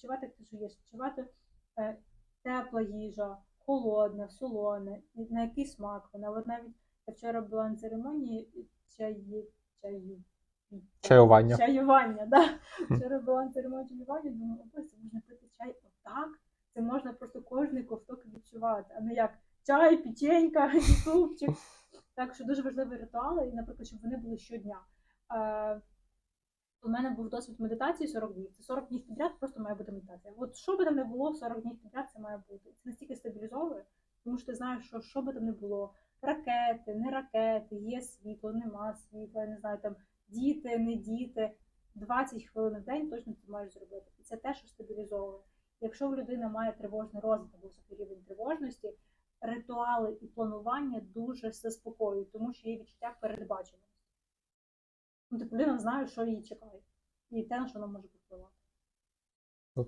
відчувати, як ти жуєш, відчувати е, тепла їжа, холодна, солона, на який смак вона. От навіть я вчора була на церемонії чаї, чаю. Чаювання. Чаювання, да. Вчора була на церемонії чаювання, думаю, о, це можна пити чай отак. Це можна просто кожний ковток відчувати, а не як чай, печенька, супчик. Так що дуже важливі ритуали, і, наприклад, щоб вони були щодня. У мене був досвід медитації 40 днів. Це 40 днів підряд просто має бути медитація. От що би там не було, 40 днів підряд це має бути. Це настільки стабілізовує, тому що ти знаєш, що що би там не було. Ракети, не ракети, є світло, нема світла, я не знаю, там діти, не діти. 20 хвилин в день точно ти маєш зробити. І це те, що стабілізовує. Якщо в людини має тривожний розвиток, високий рівень тривожності, ритуали і планування дуже заспокоюють, тому що є відчуття передбаченості. Ну, типу людина знає, що її чекає, і те, на що вона може впливати.